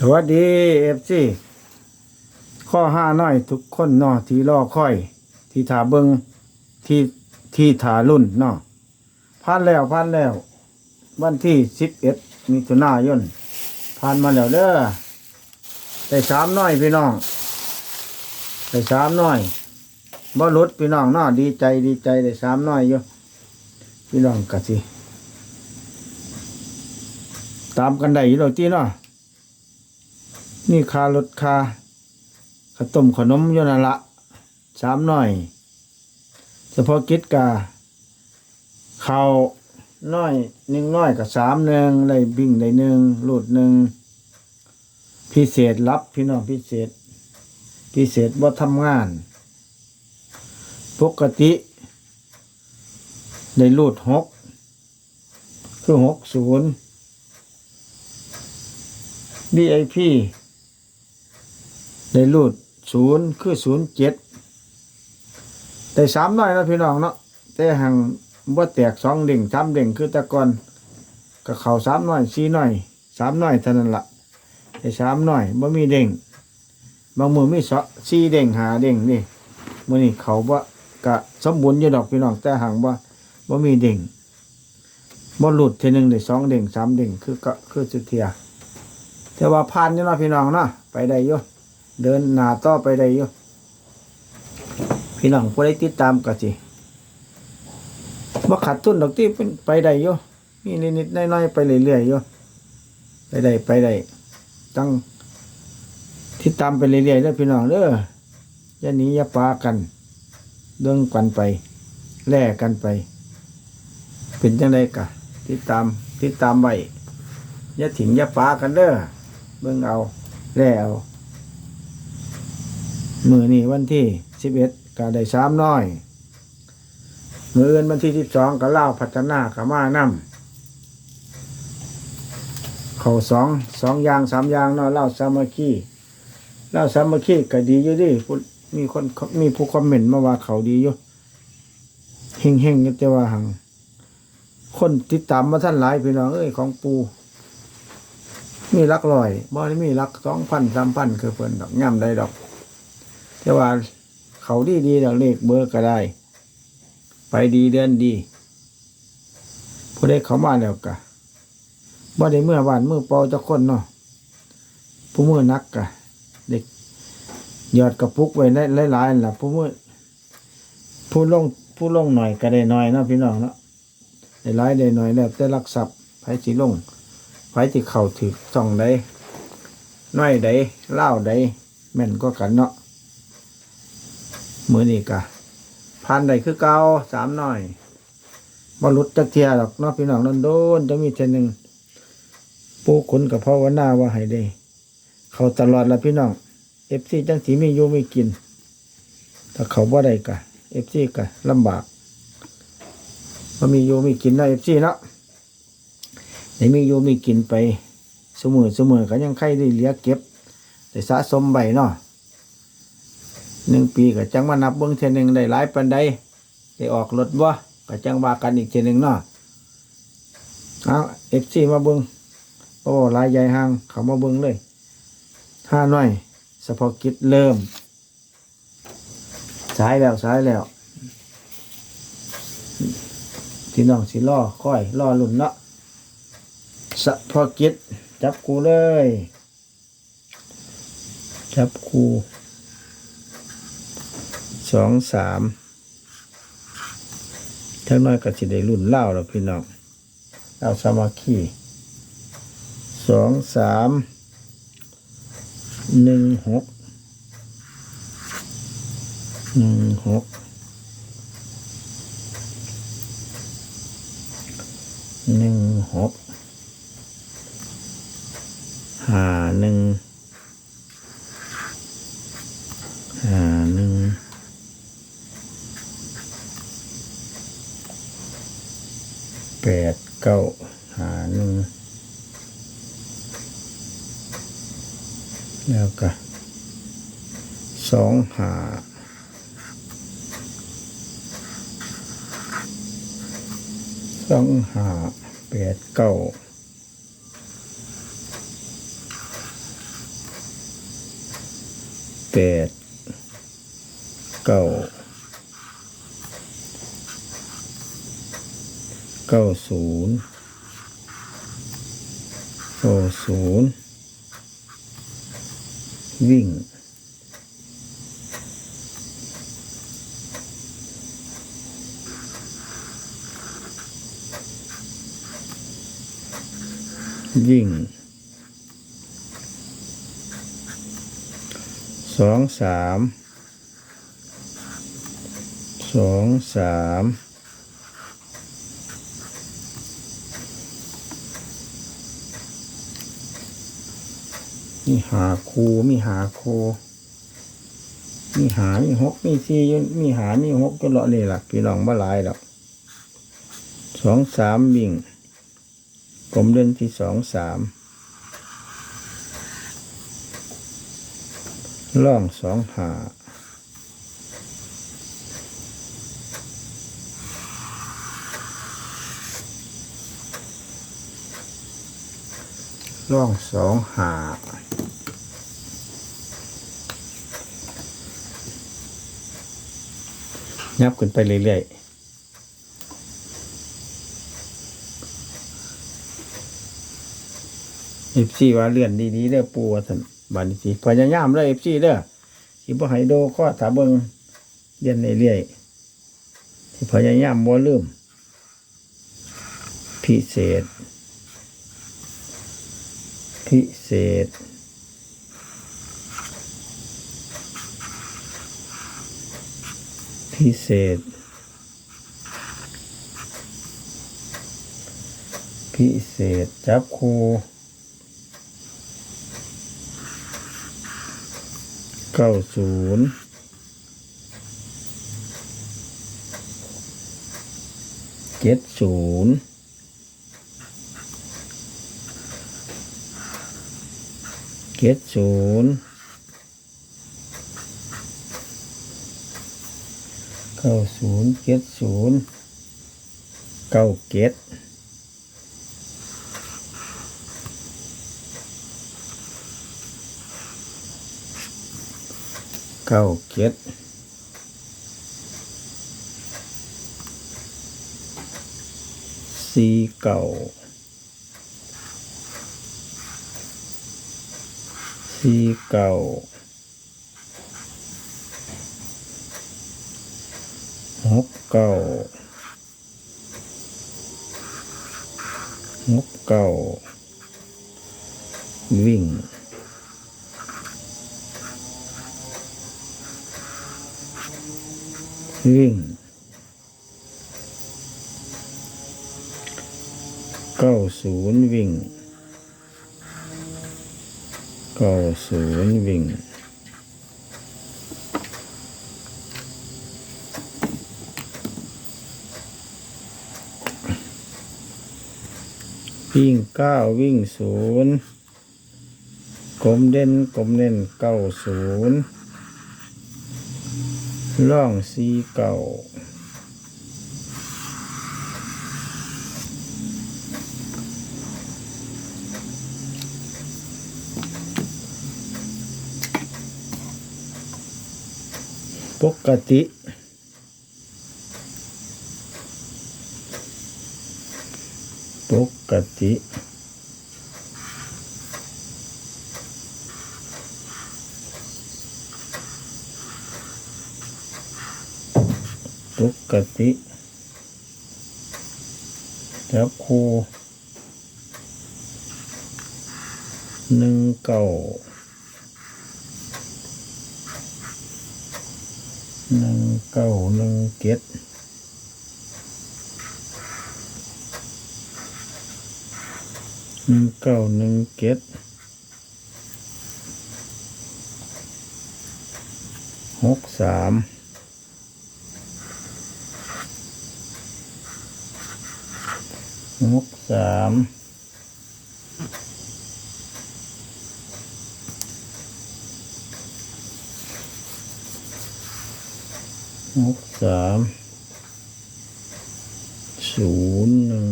สวัสดีเอฟซีข้อห้าน้อยทุกคนเนาะที่รอค่อย ที่ถาเบิงที่ที่ถารุ่นเนาะผ่านแล้วผ่านแล้ว วันที่สิบเอ็ดมิถุนายนผ่านมาแล้วเด้อได้สามน้อยพี่น้องได้สามน้อยบ่ลดพี่น้องเนาะดีใจดีใจได้สามน้อยอยู่พี่น้องกะสิตามกันได้อยู่แล้วที่เนาะ นี่คารถคาขาวต้มขนมยนั่นละสามหน่อยเฉพาะกิจกาเขาน้อยหนึ่งน้อยกับสามหนึ่งได้บิ่งได้หนึ่งลูดหนึ่งพิเศษรับพี่น้องพิเศษ พิเศษบ่าทำงาน ปกติได้ลูดหกคือหกศูนย์ BIP ได้รูดศูนย์คือศูนย์เจ็ดได้สามหน่อยนะพี่น้องเนาะแต่หังบ่แตกสองเด่งสามเด่งคือต่ก่อนก็เข่าสามหน่อยสี่หน่อยสามหน่อยเท่านั้นละได้สามหน่อยบ่มีเด่งบางมือมีสอสี่เด่งหาเด่งนี่มื้อนี้เขาบ่กะสมบูรณ์อยู่ดอกพี่น้องแต่หังบ่บ่มีเด่งบ่หลุดทีหนึงได้สองเด่งสามเด่งคือก็คือสุดเทียแต่ว่าผ่านอยู่นะพี่น้องเนาะไปได้อยู่ เดินหน้าต่อไปได้อยู่พี่น้องผู้ใดติดตามก็สิบ่ขาดทุนดอกที่ไปได้อยู่มีนิดๆน้อยๆไปเรื่อยๆอยู่ไปได้ไปได้ต้องติดตามไปเรื่อยๆเด้อพี่น้องเด้ออย่าหนีอย่าปากันเดินกันไป แล่กันไป เป็นจังไดกะติดตามติดตามไว้อย่าถิ่มอย่าปากันเด้อเบิ่งเอาแล้ว มือนี่วันที่สิบเอ็ดก็ได้สามน้อย มืออื่นวันที่สิบสองก็เล่าพัฒนากับมานำเขาสองสองอยางสามอยางเนาะเล่าสามัคคีเล่าสามัคคีก็ดีอยู่ดิมีคนมีผู้คอมเมนต์มาว่าเขาดีอยู่เฮงเฮงๆจะว่าหังคนติดตามมาท่านหลายพี่น้องเอ้ยของปู มีหลักลอยบ่ได้มีหลักสองพันสามพันคือเพิ่นดอกย่ำได้ดอก แต่ว่าเขาดีดีดอกเลขเบอร์ก็ได้ ไปดีเดินดีผู้ใดเขามาแล้วกะบ่ได้เมื่อวานเมื่อเปอจะคนเนาะผู้มือนักกะเด็กยอดกระปุกไว้ได้หลายๆล่ะผู้มือผู้ลงผู้ลงหน่อยก็ได้หน่อยเนาะพี่น้องเนาะได้หลายได้หน่อยแล้วแต่รักทรัพย์ไผสิลงไฟที่เข้าถึกส่องใดน้อยใดเล่าวใดแม่นก็กันเนาะ มือนี่กะพันใดคือเก่าสามหน้อยบรรลุจักเทียหรอกนาะพี่น้องนั่นโดนจะมีเทยหนึ่งปูขุนกับพ่อวันหน้าว่าให้ได้ เขาตลอดละพี่น้องเอฟซีจังสีไมีอยู่ไม่กิน ถ้าเขาบ่ได้กะเอฟซีกะลำบากว่ามีอยู่ไม่กินนะเอฟซีเนาะได้มีอยู่มีกินไปเสมอเสมอก็ยังใครได้เหลียเก็บได้สะสมใบเนาะ หนึ่งปีก็จังมานับเบิ้องเทอหนึ่งได้หลายปันใดได้ออกรถบ่ก็จังว่ากันอีกเทอหนึ่งเนาะเอาเอฟซีมาเบิ้องโอ้ลายใหญ่ห้างเขามาเบิ้องเลยห้าน้อยเฉพาะกิจเริ่มสายแล้วสายแล้วที่น้องสิล่อค่อยล่อลุ่นเนาะสะพอกิจจับกูเลย จับกู สองสามทั้งน้อยก็สิได้รุ่นเล่าแล้วพี่น้องเล่าสามัคคีสองสามหนึ่งหกหนึ่งหกหนึ่งหก หาหนึ่งหาหนึ่งแปดเก้าหาหนึ่งแล้วก็ สองหาสองหาแปดเก้าแปดเก้าเก้าศูนย์เก้าศูนย์วิ่ง วิ่งสองสามสองสามมีหาคูมีหาโคมีหามีหกมีสี่มีหามีหกก็เลาะนี่แหละพี่น้องบ่หลายดอกสองสามวิ่ง ลมเดินที่สองสามล่องสองหาล่องสองหายับขึ้นไปเรื่อยๆ เอฟซีว่าเลื่อนดีๆเด้อปูว่าสันบานสีพยายามเลยเอฟซีเด้อสิบ่ให้โดข้อถาเบิงเรียนเรื่อยๆที่พยายามบ่ลืม พิเศษ พิเศษพิเศษ พิเศษ จับคู เก้าศูนย์เจ็ดศูนย์เจ็ดศูนย์เก้าศูนย์เจ็ดศูนย์เก้าเจ็ด เก้าเจ็ดสี่เก้าสี่เก้าหกเก้าหกเก้าวิ่ง วิ่ง เก้าศูนย์วิ่ง เก้าศูนย์วิ่งวิ่งเก้าวิ่งศูนย์กลมเด่นกลมเด่นเก้าศูนย์ ล่องสีเก้าปกติปกติ กติจับคูหนึ่งเก้าหนึ่งเก้าหนึ่งเจ็ดหนึ่งเก้าหนึ่งเจ็ดหกสาม หกสามหกสามศูนย์หนึ่ง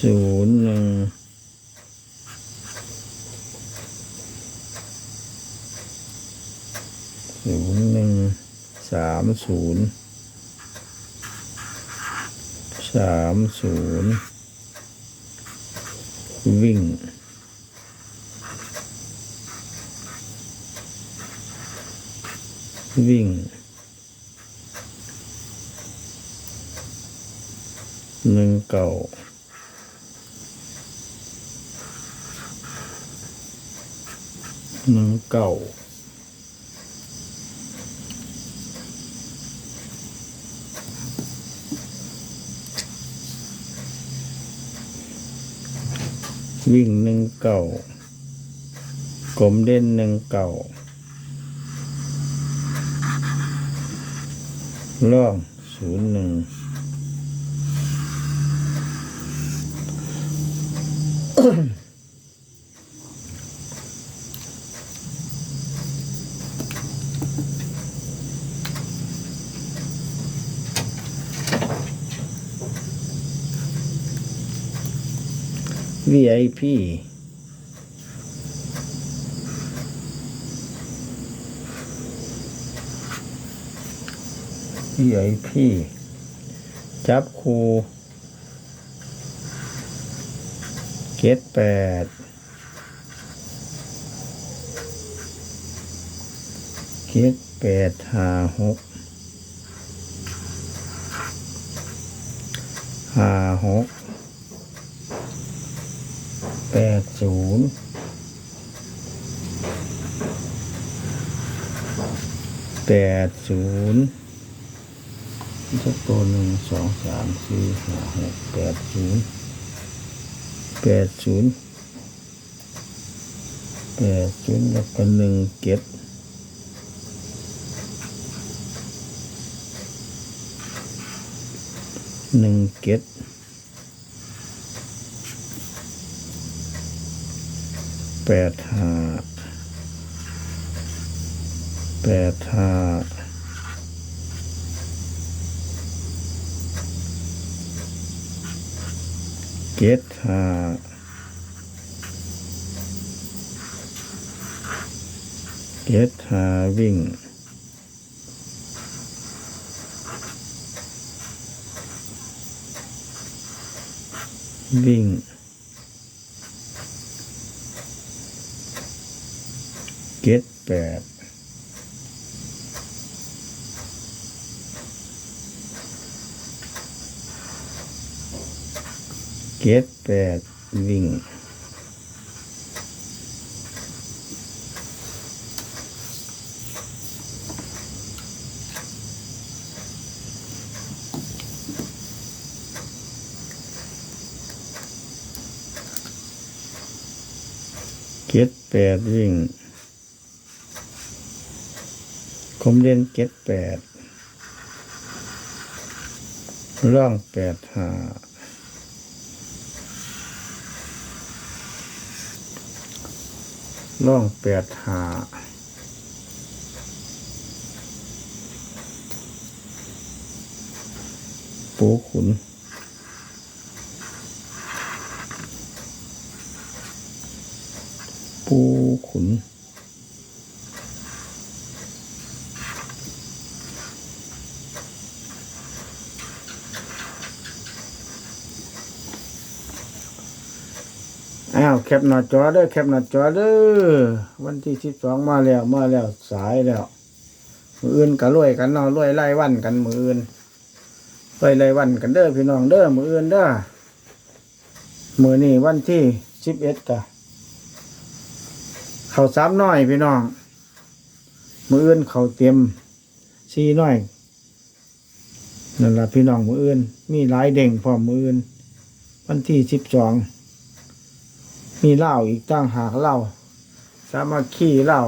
ศูนย์หนึ่งศูนย์หนึ่งสามศูนย์ สามศูนย์วิ่งวิ่งหนึ่งเก่าหนึ่งเก่า วิ่งหนึ่งเก่ากลมเด่นหนึ่งเก่าล่องศูนย์หนึ่ง VIP พี่ไอพี่จับครูเกตแปดเกตแปดหาหกหาหก ปดศูนย์แปดศูนย์สักตัวหนึ่งสองสามสี่ห้าหกแปดศูนย์แปดศูนย์แปดศูนย์แล้วก็หนึ่งเก็บหนึ่งเก็บ แปดห้าแปดห้าเกตหาเกตหาวิ่งวิ่ง เกตแปดเกตแปดวิ่งเกตแปดวิ่ง คมเด่นเกตแปดร่องแปดหาล่องแปดหาปูขุนปูขุน อ้าวแคปหน้าจอเด้อแคปหน้าจอเด้อวันที่สิบสองมาแล้วมาแล้วสายแล้วมืออื่นก็รวยกันเนาะรวยไล่วันกันมืออื่นรวยไล่วันกันเด้อพี่น้องเด้อมืออื่นเด้อมือนี่วันที่สิบเอ็ดกะเขาสามน้อยพี่น้อง มืออื่นเขาเตรียมสี่น้อยนั่นแหละพี่น้องมืออื่น มีหลายเด้งพร้อมมืออื่น วันที่สิบสอง มีเหล้าอีกตั้งหากเหล้าสามัคคีเหล้า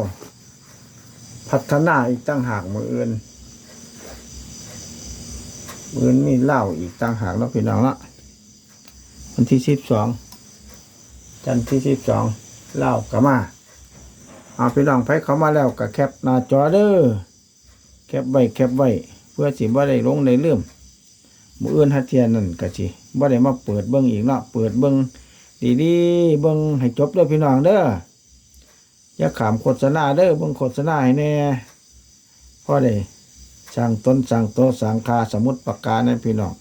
พัฒนาอีกตั้งหากมืออื่นมืออื่นมีเหล้าอีกตั้งหากแล้วพี่น้องละวันที่สิบสองจันทร์ที่สิบสองเหล้ากะมาเอาพี่น้องไปเขามาแล้วกับแคปหน้าจอเด้อแคปไว้แคปไว้เพื่อสิบ่ได้ลงในเรื่องมืออื่นฮัทเทียนนั่นกะสิบ่ได้มาเปิดเบิ้งอีกเนะเปิดเบิ้ง ดีดีเบิ่งให้จบเด้อพี่น้องเด้ออย่าขามโฆษณาเด้อเบิ่งโฆษณาให้แน่พ่อได้สร้างต้นสร้างโตสร้างคาสมุดปากกานั่นพี่น้อง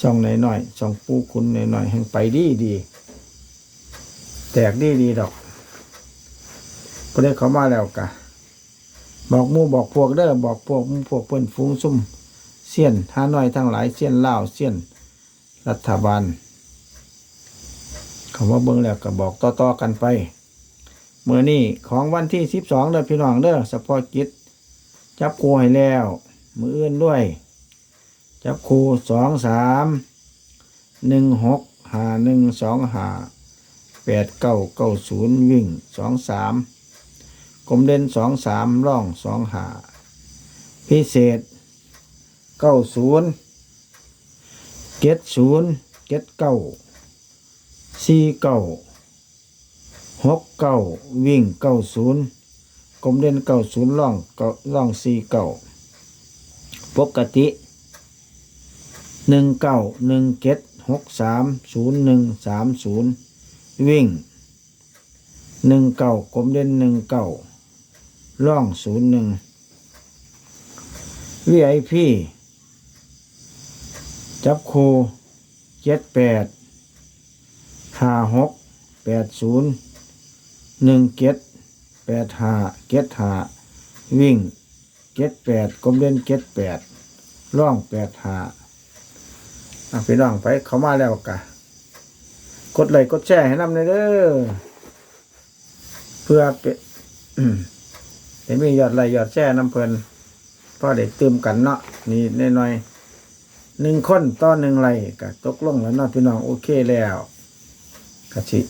ช่องหน่อยๆช่องปูคุณหน่อยๆแห่งไปดีดีแตกดีดีดอกพอได้เขามาแล้วกะบอกมู่บอกพวกเด้อบอกพวกมู่พวกเพื่อนฟูงซุ่มเสี้ยนหาน้อยทั้งหลายเสี้ยนเล่าเสี้ยนรัฐบาล คำว่าเบิ่งแล้วก็บอกต่อๆกันไปเมื่อนี้ของวันที่สิบสองเด้อพี่น้องเด้อสปอร์กิจจับครูให้แล้ว มืออื่นด้วย จับครูสองสามหนึ่งหกหาหนึ่งสองหาแปดเก้าเก้าศูนย์วิ่งสองสามกลมเด่นสองสามร่องสองหาพิเศษเก้าศูนย์เจ็ดศูนย์เจ็ดเก้า สี่เก้าหกเก้าวิ่งเก้าศูนย์กลมเด่นเก้าศูนย์ล่องเก้าล่องสี่เก้าปกติหนึ่งเก้าหนึ่งเจ็ดหกสามศูนย์หนึ่งสามศูนย์วิ่งหนึ่งเก้ากลมเด่นหนึ่งเก้าล่องศูนย์หนึ่งวีไอพีจับคูเจ็ดแปด ห้าหกแปดศูนย์หนึ่งเก็ดแปดหาเก็ดหาวิ่งเก็ดแปดกลมเล่นเก็ดแปดร่องแปดหาอะพี่น้องไปเขามาแล้วกะกดไลค์กดแชร์ให้นำเลยเด้อเพื่อเป็นมียอดไลค์ยอดแชร์นำเพลินพอได้ตื่มกันเนาะนี่น้อยหนึ่งคนต่อหนึ่งไลค์กะตกลงแล้วเนาะพี่น้องโอเคแล้ว กะชิ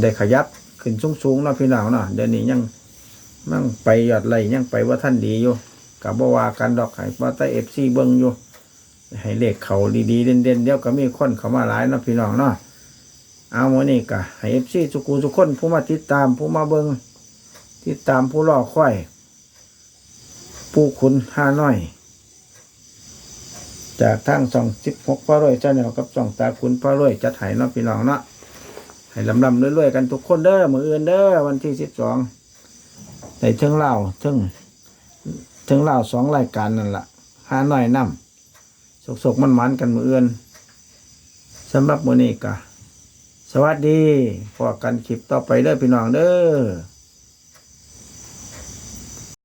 ได้ขยับขึ้นสูงสูงๆเนาะพี่น้องเนาะเดี๋ยวนี้ยังมั่งไปยอดไหลยังไปว่าท่านดีอยู่กับบวากันดอกไห้ว่าแต่เอฟซีเบิ้งอยู่ให้เลขเขาดีๆเด่นๆเดี๋ยวก็มีคนเขามาหลายเนาะพี่น้องเนาะเอาโมนี่กะให้เอฟซีทุกคูทุคนผู้มาติดตามผู้มาเบิ้งติดตามผู้รอค่อย ผู้ขุนห้าน้อย จากทางสองสิบหกพระรวยเจ้าแนวกับสองตาขุนพระรวยจัดให้เนาะพี่น้องเนาะ ให้ลำลำรวยๆกันทุกคนเด้อมืออื่นเด้อวันที่สิบสองในเทิงเล่าเทิงเทิงเล่าสองรายการนั่นละห้าหน่อยนำสกๆมันมันกันมืออื่นสำหรับมือนี้กะสวัสดีพอกันคลิปต่อไปเด้อพี่น้องเด้อ